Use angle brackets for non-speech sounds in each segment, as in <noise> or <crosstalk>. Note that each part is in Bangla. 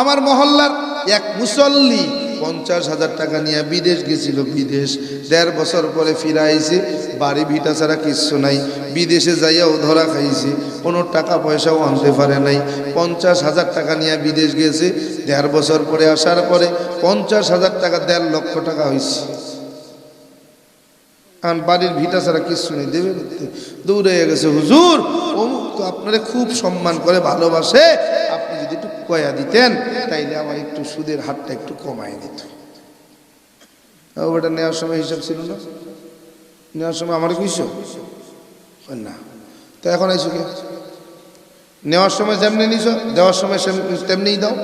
আমার মহল্লার এক মুসল্লি পঞ্চাশ হাজার টাকা নিয়ে বিদেশ গেছিল, বিদেশ। দেড় বছর পরে ফিরে আইছে, বাড়ি ভিটা ছাড়া কিচ্ছু নাই। বিদেশে যাইয়াও ধরা খাইছে, কোনো টাকা পয়সাও আনতে পারে নাই। পঞ্চাশ হাজার টাকা নিয়ে বিদেশ গেছে, দেড় বছর পরে আসার পরে পঞ্চাশ হাজার টাকা দেড় লক্ষ টাকা হয়েছে আর বাড়ির ভিটা ছাড়া কিচ্ছু নেই, দেবে দৌড়ে গেছে। হুজুর, অমুক তো আপনারে খুব সম্মান করে, ভালোবাসে। কয়া দিতেন তাইলে আমার একটু সুদের হাতটা একটু কমায় দিত। ওটা নেওয়ার সময় হিসাব ছিল না? নেওয়ার সময় আমার কই না। তো এখন আইসো কে? নেওয়ার সময় যেমনি নিছ দেওয়ার সময় সেম- তেমনিই দাও।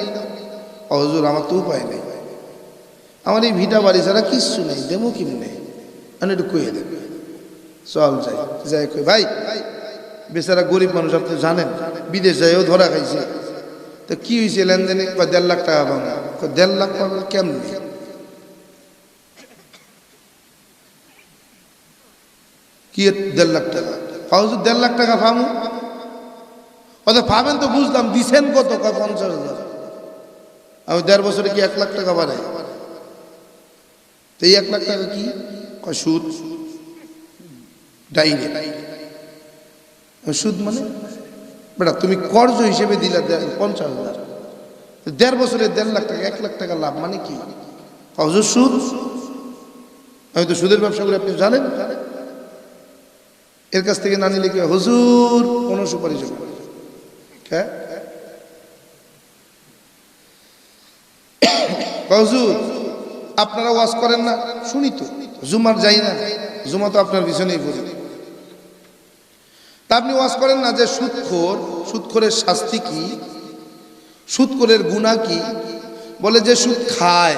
ও, হুজুর আমার তো উপায় নেই। আমার এই ভিটা বাড়ি ছাড়া কিচ্ছু নেই দেবো কিমনে আমি একটু কইয়ে দেবে। চল যাই যাই কই। ভাই বেচারা গরিব মানুষ আপনি জানেন বিদেশ যাইও ধরা খাইছে। তো কি হয়েছে লেনদেনে? দেড় লাখ টাকা কয়, দেড় লাখ পাবেন কেমনি? কি দেড় লাখ টাকা? হাউস দেড় লাখ টাকা পাবো? অত পাবেন তো বুঝলাম, দিছেন কত? পঞ্চাশ হাজার। আমি দেড় বছরে কি এক লাখ টাকা বাড়ে? তো এই এক লাখ টাকা কি? সুদ। ডাইরেক্ট সুদ মানে? বেটা, তুমি কর্জ হিসেবে দিলা পঞ্চাশ হাজার। দেড় বছরে দেড় লাখ টাকা, এক লাখ টাকা লাভ মানে কি? হজুর সুদ? আমি তো সুদের ব্যবসা করে, আপনি জানেন? এর কাছ থেকে না নিলে কি? হুজুর, কোনো সুপারিশ। হ্যাঁ? <coughs> হুজুর, আপনারা ওয়াজ করেন না? শুনি তো। জুমার যাই না। জুমা তো আপনার পিছনেই পড়ি। তা আপনি ওয়াজ করেন না যে সুদখোর সুৎখোরের শাস্তি কি? সুদখোরের গুণা কি? বলে যে সুদ খায়।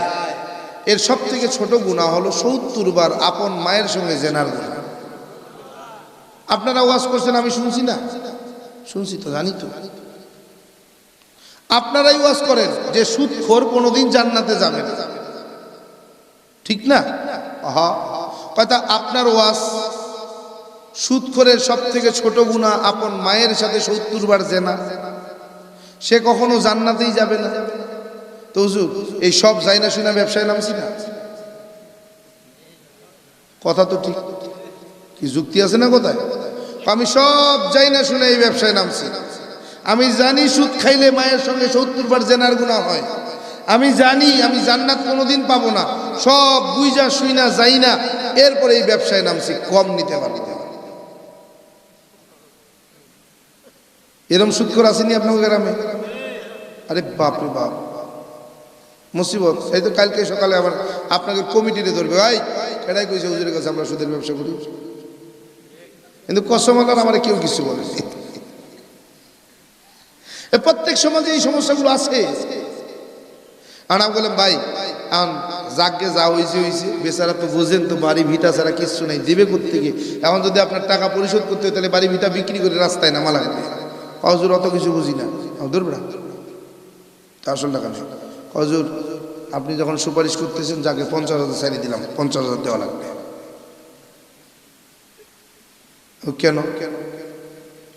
এর সব থেকে ছোট গুণা হলো সত্তর বার আপন মায়ের সঙ্গে জেনার গুণা আপনারা ওয়াজ করছেন, আমি শুনছি না? শুনছি তো, জানি তো। আপনারাই ওয়াজ করেন যে সুদখোর কোনোদিন জান্নাতে যাবে না। ঠিক না? আহা। কথা আপনার ওয়াজ সুদখোরের সব থেকে ছোট গুণা আপন মায়ের সাথে সত্তর বার জেনা। সে কখনো জান্নাতেই যাবে না। তো হুজুর, এই সব যাই না শুনা ব্যবসায় নামছি না। কথা তো ঠিক। কি যুক্তি আছে না কোথায়? আমি সব যাই না শুনে এই ব্যবসায় নামছি। আমি জানি সুদ খাইলে মায়ের সঙ্গে সত্তর বার জেনার গুণা হয়। আমি জানি, আমি জান্নাত কোনোদিন পাবো না। সব বুঝা শুই না যাই না এরপরে এই ব্যবসায় নামছি, কম নিতে পারি এরম সুৎখর আসেনি আপনার গ্রামে? আরে বাপ রে বাপ। মুসিবত। এই তো কালকে সকালে আবার আপনাকে কমিটিতে ধরবে। ভাই এটাই কইছে হুজুরের কাছে, আমরা সুদের ব্যবসা করি। কিন্তু কসমালার আমার কেউ কিছু বলেনি প্রত্যেক সমাজে এই সমস্যাগুলো আছে। আর আমি বললাম, ভাই এখন যাকে যা হয়েছে হয়েছে বেচারা তো বোঝেন তো, বাড়ি ভিটা ছাড়া কিচ্ছু নাই, দেবে করতে থেকে এখন যদি আপনার টাকা পরিশোধ করতে হয়, তাহলে বাড়ি ভিটা বিক্রি করে রাস্তায় নামা হজুর অত কিছু বুঝি না। না তা আসল টাকা নেই হজুর আপনি যখন সুপারিশ করতেছেন, যাকে পঞ্চাশ হাজার সারি দিলাম, পঞ্চাশ হাজার দেওয়া লাগবে। কেন?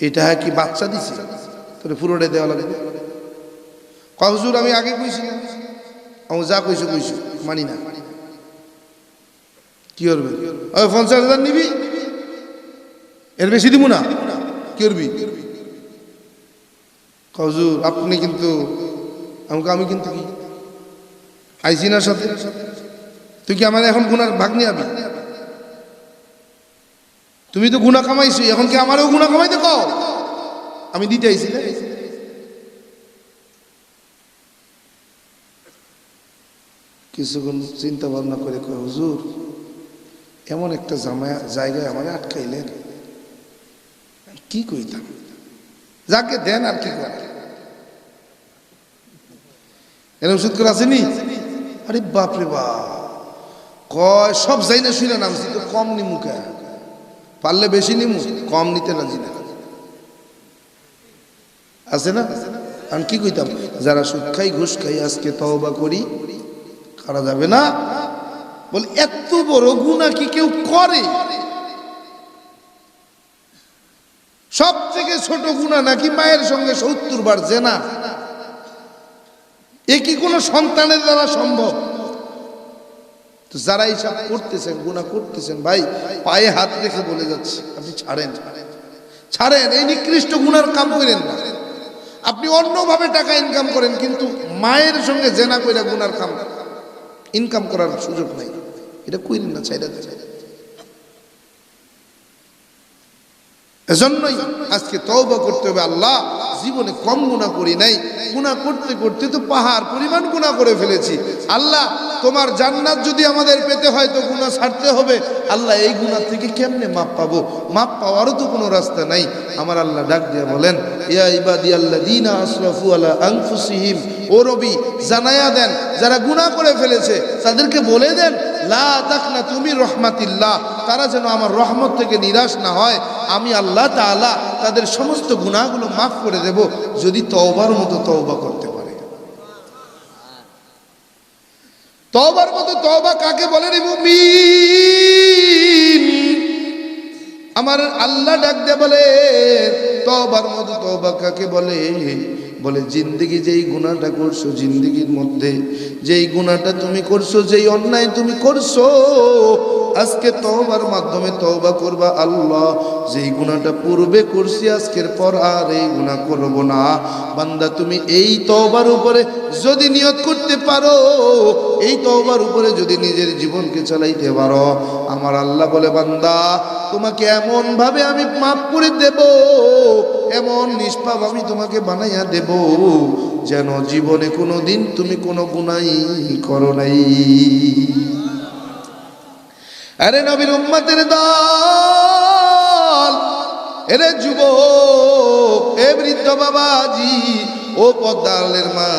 এটা কি বাচ্চা দিছে? তোরে পুরোটাই দেওয়া লাগবে। কহজুর আমি আগে কইছি না। আমি যা কইছো কইছো, মানি না। কি করবে? পঞ্চাশ হাজার নিবি? এর বেশি দিব না। কি করবি? কহজুর আপনি কিন্তু, আমাকে, আমি কিন্তু কি? আইসি না সাথে? তুই কি আমার এখন গুনার ভাগ নিয়ে আবি? তুমি তো গুণা কামাইছো এখন কি আমারও গুণা কামাইতে কও? আমি দিতে আইছি না কিছুক্ষণ চিন্তা ভাবনা করে কয়, হুজুর, এমন একটা জামায়া, জায়গায় আমার আটকাইলেন। কি কইতাম? যাকে দেন আর কি করে এরকম সুদ করে আসেনি? আরে বাপরে বাপ। কয়, সব যাই না নামছি তো কম নিমু কে? পারলে বেশি নিমু, কম নিতে রাজি না আছে না? আমি কি কইতাম? যারা সুদ খাই, ঘুষ খাই, আজকে তওবা করি, করা যাবে না? বল, এত বড় গুণা কি কেউ করে? সব থেকে ছোট গুণা নাকি মায়ের সঙ্গে সত্তর বার জেনা? এ কি কোনো সন্তানের দ্বারা সম্ভব? তো যারা এইসব করতেছেন গুণা করতেছেন, ভাই, পায়ে হাত রেখে বলে যাচ্ছে, আপনি ছাড়েন। ছাড়েন, এই নিকৃষ্ট গুণার কাম করেন না। আপনি অন্যভাবে টাকা ইনকাম করেন, কিন্তু মায়ের সঙ্গে জেনা কইরা গুনার কাম ইনকাম করার সুযোগ নাই। এটা কইলেন না চাইরা দেন। এজন্যই আজকে তওবা করতে হবে, আল্লাহ জীবনে কম গুণা করি নাই। গুণা করতে করতে তো পাহাড় পরিমাণ গুণা করে ফেলেছি। আল্লাহ, তোমার জান্নাত যদি আমাদের পেতে হয় তো গুণা ছাড়তে হবে। আল্লাহ, এই গুণা থেকে কেমনে মাপ পাবো? মাপ পাওয়ারও তো কোনো রাস্তা নাই। আমার আল্লাহ ডাক দিয়ে বলেন, ইয়া ইবাদি আল্লাহ দিনা আশরাফু আলা আনফুসিহিম, ও রবি, জানায়া দেন, যারা গুণা করে ফেলেছে, তাদেরকে বলে দেন, লা তুমি রহমাতিল্লাহ, তারা যেন আমার রহমত থেকে নিরাশ না হয়। আমি আল্লাহ তাআলা তাদের সমস্ত গুণাগুলো মাফ করে দেব যদি তওবার মতো তওবা করতে পারে। তওবার মতো তওবা কাকে বলে রে আমার আল্লাহ ডাক দে বলে, তওবার মতো তওবা কাকে বলে? বলে, জিন্দগি যেই গুণাটা করছ, জিন্দগির মধ্যে যেই গুণাটা তুমি করছ, যেই অন্যায় তুমি করছ আজকে তওবার মাধ্যমে তওবা করবা, আল্লাহ, যেই গুণাটা পূর্বে করছি, আজকের পর আর এই গুণা করব না। বান্দা, তুমি এই তওবার উপরে যদি নিয়ত করতে পারো, এই তওবার উপরে যদি নিজের জীবনকে চালাইতে পারো, আমার আল্লাহ বলে, বান্দা, তোমাকে এমন ভাবে আমি মাফ করে দেব, এমন নিষ্পাপ আমি তোমাকে বানাইয়া দেব, যেন জীবনে কোনো দিন তুমি কোনো গুণাই করো নাই। আরে নবীর উম্মতের দল, এরে যুব এ বৃদ্ধ বাবাজি, ও পদ্মালের মা,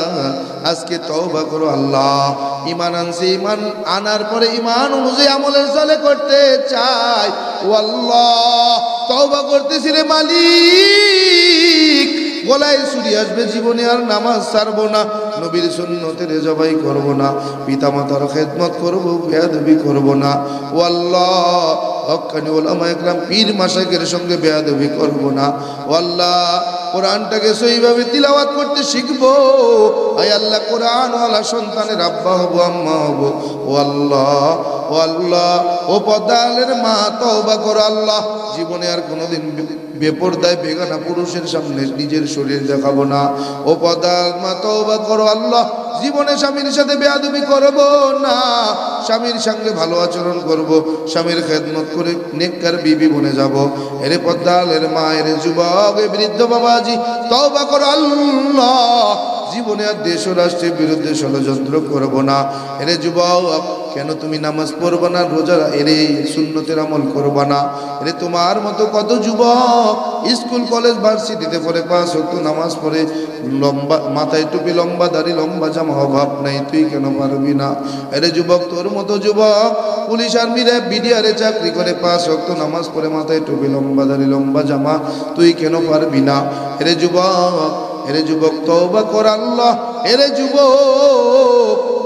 আজকে তওবা করো আল্লাহ। ইমান আনছে ইমান আনার পরে ইমান অনুযায়ী আমলের চলে করতে চাই। ও আল্লাহ তওবা করতেছি রে মালিক। গলায় চুরি আসবে, জীবনে আর নামাজ ছাড়বো না। নবীর সুন্নতের জবাই করব না। পিতামাতার খেদমত করব, বেয়াদবি করব না। ও আল্লাহ হকানি ওলামা একরাম পীর মাসাকের সঙ্গে বেয়াদবি করব না। ও আল্লাহ কোরআনটাকে সেইভাবে তিলাওয়াত করতে শিখব। আয় আল্লাহ, কোরআনওয়ালা সন্তানের আব্বা হব, আম্মা হব। ও আল্লাহ ও আল্লাহ, ও পদালের মা, তওবা করো আল্লাহ। জীবনে আর কোনোদিন বেপরদায়, বেগানা পুরুষের সামনে নিজের শরীর দেখাবো না। ও পদাল, মা, তওবা করো আল্লাহ। জীবনে স্বামীর সাথে বেয়াদবি করব না। স্বামীর সঙ্গে ভালো আচরণ করব। স্বামীর খেদমত করে নেককার বিবি বনে যাব। এরে পদ্মালের মা, এরে যুবক বৃদ্ধ বাবাজি তওবা করো আল্লাহ। জীবনে আর দেশ রাষ্ট্রের বিরুদ্ধে ষড়যন্ত্র করব না। এরে যুবক কেন তুমি নামাজ পড়বা না? রোজা এরে সুন্নতের আমল করবা না? এরে তোমার মতো কত যুবক স্কুল, কলেজ, ভার্সিটিতে পড়ে পাস হতো নামাজ পড়ে, লম্বা, মাথায় টুপি, লম্বা দাড়ি, লম্বা জামা, অভাব নাই, তুই কেন পারবি না? এরে যুবক, তোর মতো যুবক পুলিশ আর্মিরা বিডিআরে চাকরি করে পাস হতো নামাজ পড়ে, মাথায় টুপি, লম্বা দাড়ি, লম্বা জামা, তুই কেন পারবি না? এরে যুবক এরে যুবক, তওবা কর আল্লাহ এরে যুবক।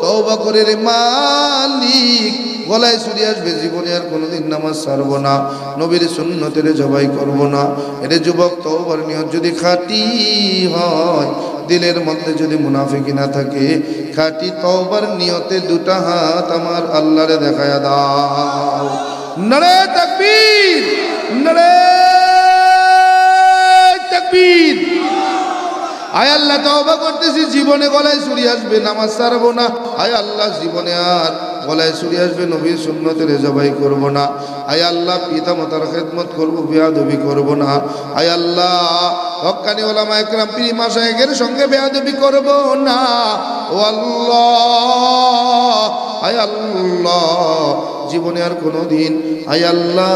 তওবা করে রে মালিক, গলায় চুরি আসবে, জীবনে আর কোনোদিন নামাজ ছাড়বো না। নবীর সুন্নতের জবাই করব না। এরে যুবক, তওবার নিয়ত যদি খাঁটি হয়, দিলের মধ্যে যদি মুনাফিকি না থাকে, খাঁটি তওবার নিয়তে দুটা হাত আমার আল্লাহরে দেখায়া দাও। নরে তাকবীর! নরে তাকবীর! আয় আল্লাহ, তওবা করতেছি, জীবনে গলায় চুরি আসবে, নামাজ ছাড়বো না। আয় আল্লাহ, জীবনে আর গলায় চুরি আসবে, নবীর সুন্নতের জবাই করব না। আয় আল্লাহ পিতা মাতার খেদমত করব, বেয়াদবি করব না। আয় আল্লাহ হক্কানি ওলামা একরাম, পীর মাসায়েকের সঙ্গে বেয়াদবি করব না। ও আল্লাহ, আয় আল্লাহ জীবনে আর কোনো দিন আয় আল্লাহ,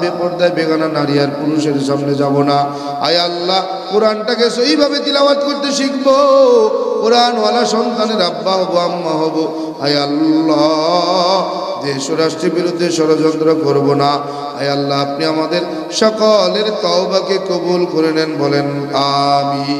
বেপর্দায় বেগানা নারী আর পুরুষের সামনে যাব না। আয় আল্লাহ, কোরআনটাকে সেইভাবে তিলাওয়াত করতে শিখব। কোরআনওয়ালা সন্তানের আব্বা হব, আম্মা হব। আয় আল্লাহ, দেশ রাষ্ট্রের বিরুদ্ধে ষড়যন্ত্র করব না। আয় আল্লাহ, আপনি আমাদের সকলের তওবাকে কবুল করে নেন, বলেন আমি